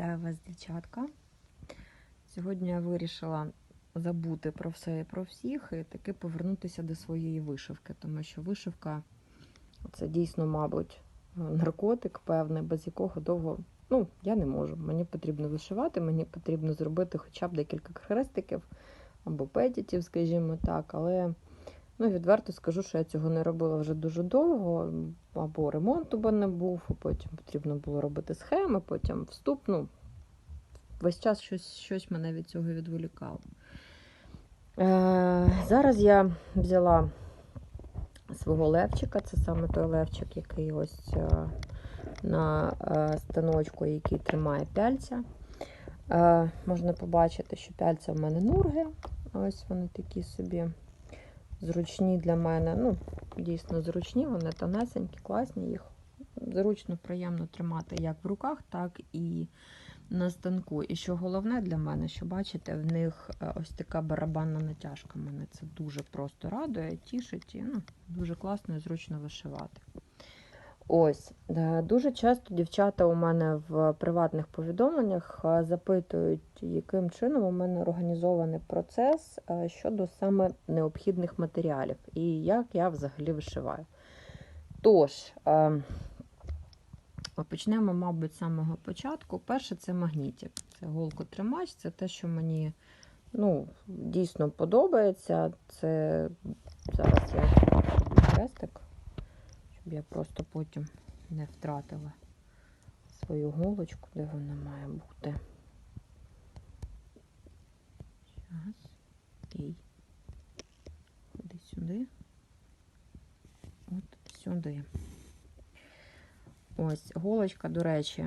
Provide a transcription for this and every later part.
Вітаю вас, дівчатка. Сьогодні я вирішила забути про все і про всіх і таки повернутися до своєї вишивки, тому що вишивка це дійсно, мабуть, наркотик певний, без якого довго ну, я не можу. Мені потрібно вишивати, мені потрібно зробити хоча б декілька хрестиків або петітів, скажімо так, але. Ну, відверто скажу, що я цього не робила вже дуже довго, або ремонт у мене був, а потім потрібно було робити схеми, потім вступ. Ну, весь час щось, щось мене від цього відволікало. Е, зараз я взяла свого левчика, це саме той левчик, який ось е, на е, станочку, який тримає пяльця. Е, можна побачити, що пяльця в мене нурги. Ось вони такі собі зручні для мене. Ну, дійсно зручні, вони тонесенькі, класні. Їх зручно, приємно тримати як в руках, так і на станку. І що головне для мене, що бачите, в них е, ось така барабанна натяжка. Мене це дуже просто радує, тішить і ну, дуже класно і зручно вишивати. Ось, е, дуже часто дівчата у мене в приватних повідомленнях е, запитують, яким чином у мене організований процес е, щодо саме необхідних матеріалів і як я взагалі вишиваю. Тож, почнемо, мабуть, з самого початку. Перше це магнітик. Це голкотримач, це те, що мені ну, дійсно подобається. Це зараз я хрестик щоб я просто потім не втратила свою голочку, де вона має бути. Зараз. І ходи сюди. От сюди. Ось голочка, до речі,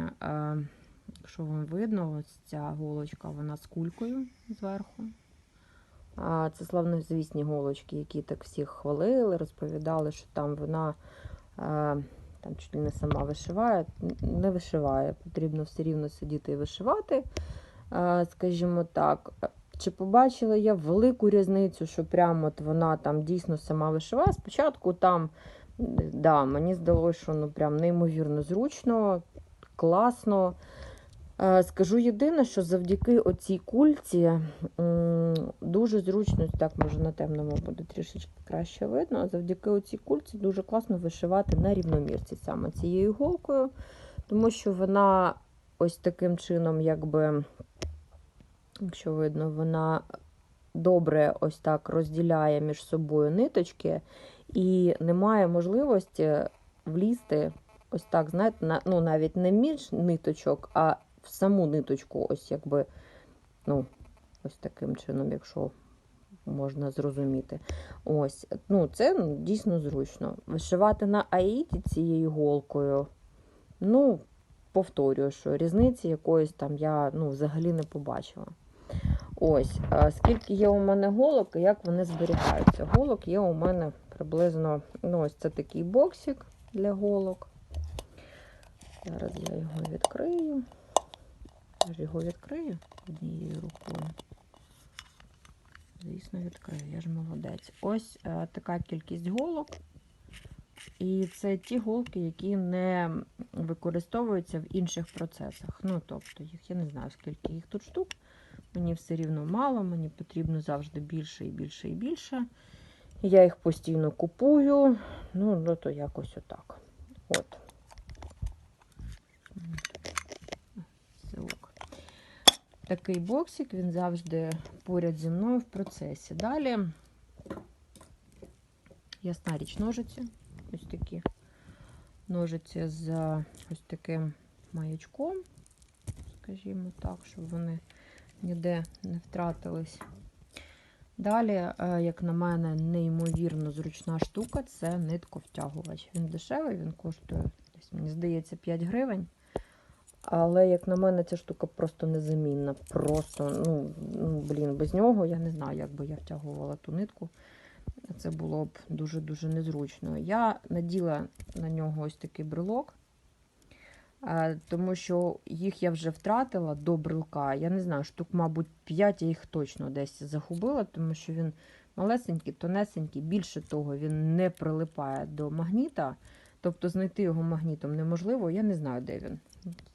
якщо вам видно, ось ця голочка, вона з кулькою зверху. Це славнозвісні голочки, які так всіх хвалили, розповідали, що там вона там чуть ли не сама вишиває, не вишиває. Потрібно все рівно сидіти і вишивати, скажімо так. Чи побачила я велику різницю, що прямо от вона там дійсно сама вишиває. Спочатку там, да, мені здалося, що ну прям неймовірно зручно, класно. Е, скажу єдине, що завдяки оцій кульці дуже зручно, так може на темному буде трішечки краще видно. а Завдяки оцій кульці дуже класно вишивати на рівномірці саме цією голкою, тому що вона ось таким чином, якби, якщо видно, вона добре ось так розділяє між собою ниточки, і немає можливості влізти. Ось так, знаєте, ну навіть не між ниточок, а в саму ниточку, ось якби, ну, ось таким чином, якщо можна зрозуміти. Ось, ну, Це ну, дійсно зручно. Вишивати на аїті цією голкою, ну, повторюю, що різниці якоїсь там я ну, взагалі не побачила. Ось, скільки є у мене голок і як вони зберігаються. Голок є у мене приблизно, ну, ось це такий боксик для голок. Зараз я його відкрию. Я ж його відкрию однією рукою. Звісно, відкрию, я ж молодець. Ось е, така кількість голок. І це ті голки, які не використовуються в інших процесах. Ну, тобто, їх я не знаю, скільки їх тут штук. Мені все рівно мало, мені потрібно завжди більше і більше і більше. Я їх постійно купую. Ну, ну то якось отак. От. Такий боксик, він завжди поряд зі мною в процесі. Далі ясна річ ножиці. Ось такі ножиці з ось таким маячком, скажімо так, щоб вони ніде не втратились. Далі, е, як на мене, неймовірно зручна штука це нитковтягувач. Він дешевий, він коштує, десь, мені здається, 5 гривень. Але, як на мене, ця штука просто незамінна. Просто, ну, ну, блін, без нього я не знаю, як би я втягувала ту нитку. Це було б дуже-дуже незручно. Я наділа на нього ось такий брелок, тому що їх я вже втратила до брелка. Я не знаю, штук, мабуть, 5 я їх точно десь загубила, тому що він малесенький, тонесенький. Більше того, він не прилипає до магніта. Тобто знайти його магнітом неможливо, я не знаю, де він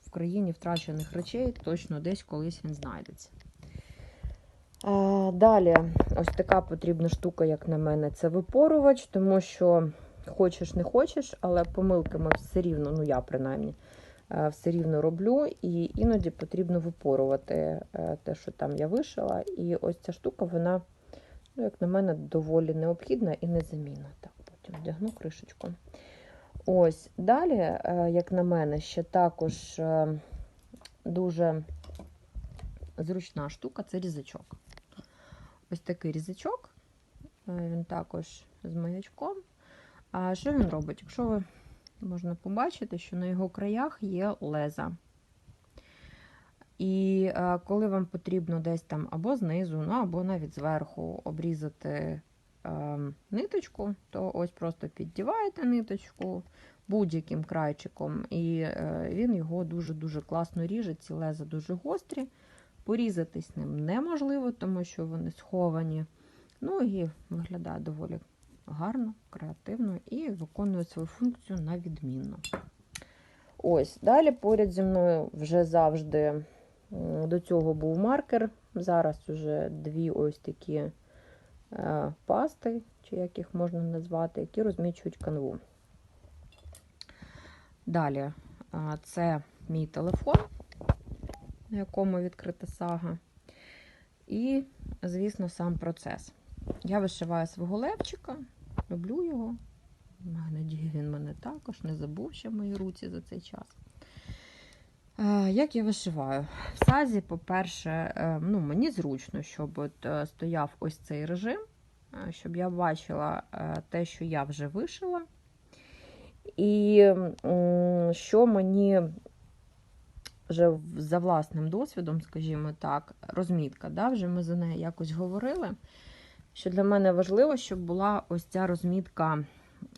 в країні втрачених речей, точно десь колись він знайдеться. Далі, ось така потрібна штука, як на мене, це випорувач, тому що хочеш не хочеш, але помилки ми все рівно, ну я принаймні, е, все рівно роблю, і іноді потрібно випорувати е, те, що там я вишила. І ось ця штука, вона, ну, як на мене, доволі необхідна і незамінна. Так, потім вдягну кришечку. Ось далі, е, як на мене, ще також е, дуже зручна штука це різачок. Ось такий різачок. Е, Він також з маячком. А що він робить? Якщо ви можна побачити, що на його краях є леза. І коли вам потрібно десь там або знизу, ну або навіть зверху обрізати ниточку, то ось просто піддіваєте ниточку будь-яким крайчиком, і е, він його дуже-дуже класно ріже. Ці леза дуже гострі. Порізатись ним неможливо, тому що вони сховані. Ну і виглядає доволі гарно, креативно і виконує свою функцію на відмінно. Ось, далі поряд зі мною вже завжди до цього був маркер. Зараз вже дві ось такі пасти, чи як їх можна назвати, які розмічують канву. Далі це мій телефон, на якому відкрита сага. І, звісно, сам процес. Я вишиваю свого левчика, люблю його. Надію, він мене також не забув ще в моїй руці за цей час. Е, Як я вишиваю? В сазі, по-перше, е, ну, мені зручно, щоб от е, стояв ось цей режим, щоб я бачила те, що я вже вишила. І що мені вже за власним досвідом, скажімо так, розмітка, да, вже ми за нею якось говорили, що для мене важливо, щоб була ось ця розмітка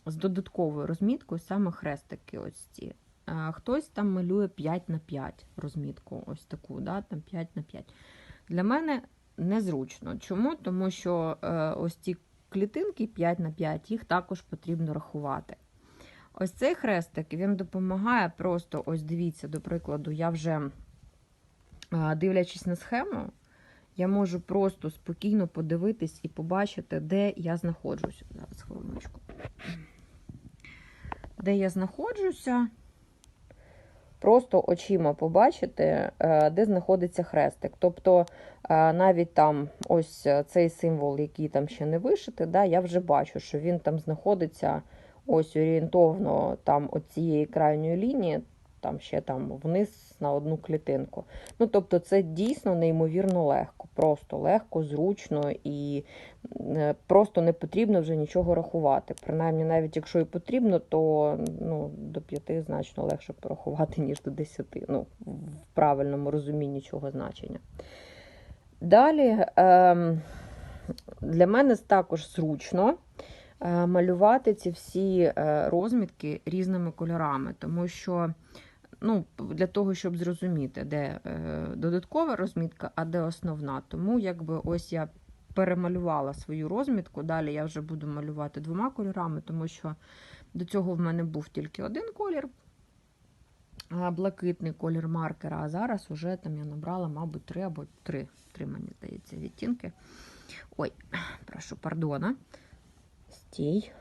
з додатковою розміткою, саме хрестики ось ці. А, Хтось там малює 5 на 5 розмітку, ось таку, да, там 5 на 5. Для мене незручно. Чому? Тому що е, ось ці клітинки 5 на 5, їх також потрібно рахувати. Ось цей хрестик він допомагає просто, ось дивіться, до прикладу, я вже а, дивлячись на схему, я можу просто спокійно подивитись і побачити, де я знаходжуся. Зараз хвилиночку. Де я знаходжуся. Просто очима побачити, е, де знаходиться хрестик. Тобто е, навіть там ось цей символ, який там ще не вишити, да, я вже бачу, що він там знаходиться ось орієнтовно там от цієї крайньої лінії, там ще там вниз на одну клітинку. Ну, тобто, це дійсно неймовірно легко, просто легко, зручно і е, просто не потрібно вже нічого рахувати. Принаймні, навіть якщо і потрібно, то ну, до п'яти значно легше порахувати, ніж до десяти. Ну, в правильному розумінні цього значення. Далі ем, для мене також зручно е, малювати ці всі е, розмітки різними кольорами, тому що ну, для того, щоб зрозуміти, де е, додаткова розмітка, а де основна. Тому якби ось я перемалювала свою розмітку. Далі я вже буду малювати двома кольорами, тому що до цього в мене був тільки один колір. Блакитний колір маркера, а зараз уже там я набрала, мабуть, три або три, три мені здається, відтінки. Ой, прошу пардона. Стій.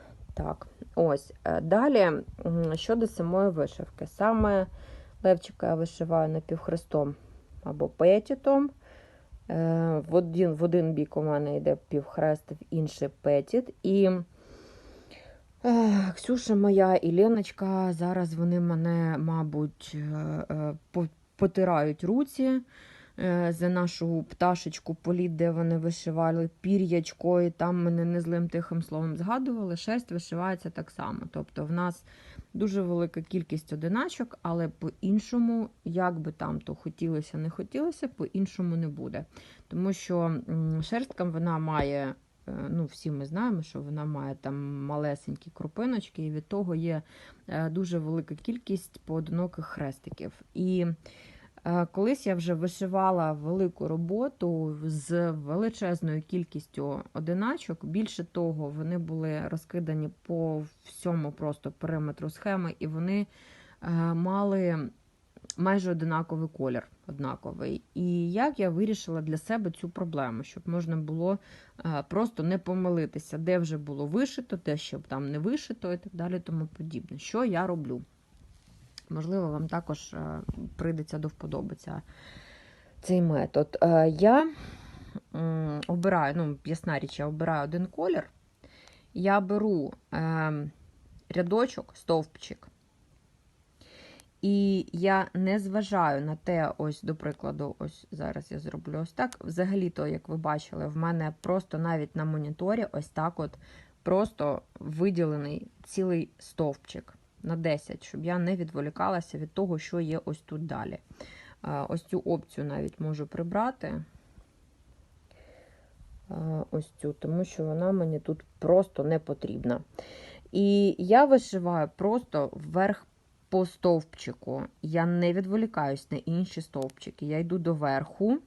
Так, ось. Е, Далі щодо самої вишивки. Саме левчика я вишиваю напівхрестом або петітом. Е, В один, в один бік у мене йде півхрест, в інший петіт. І е, Ксюша моя і Леночка, зараз вони мене, мабуть, по- потирають руці за нашу пташечку політ, де вони вишивали пір'ячко, і там мене незлим тихим словом згадували. Шерсть вишивається так само. Тобто в нас дуже велика кількість одиначок, але по-іншому, як би там то хотілося, не хотілося, по-іншому не буде. Тому що м, шерстка вона має. е, Ну, всі ми знаємо, що вона має там малесенькі крупиночки, і від того є е, дуже велика кількість поодиноких хрестиків. І Е, Колись я вже вишивала велику роботу з величезною кількістю одиначок. Більше того, вони були розкидані по всьому просто периметру схеми, і вони е, мали майже одинаковий колір, однаковий. І як я вирішила для себе цю проблему, щоб можна було е, просто не помилитися, де вже було вишито, де ще там не вишито і так далі, тому подібне. Що я роблю? Можливо, вам також е, прийдеться до вподоби цей метод. Е, Я обираю, ну, ясна річ, я обираю один колір. Я беру е, рядочок, стовпчик. І я не зважаю на те, ось, до прикладу, ось зараз я зроблю ось так. Взагалі-то, як ви бачили, в мене просто навіть на моніторі ось так от просто виділений цілий стовпчик на 10, щоб я не відволікалася від того, що є ось тут далі. Е, Ось цю опцію навіть можу прибрати. Е, Ось цю, тому що вона мені тут просто не потрібна. І я вишиваю просто вверх по стовпчику. Я не відволікаюсь на інші стовпчики. Я йду до верху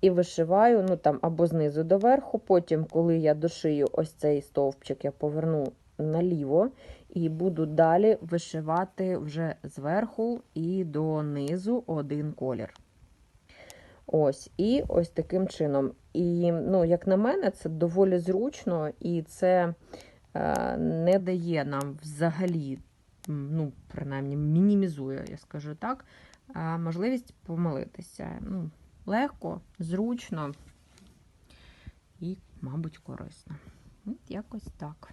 і вишиваю ну там або знизу до верху. Потім, коли я дошию ось цей стовпчик, я поверну наліво і буду далі вишивати вже зверху і донизу один колір. Ось, і ось таким чином. І, ну, як на мене, це доволі зручно, і це е, не дає нам взагалі, ну, принаймні, мінімізує, я скажу так, е, можливість помилитися. Ну, легко, зручно і, мабуть, корисно. От якось так.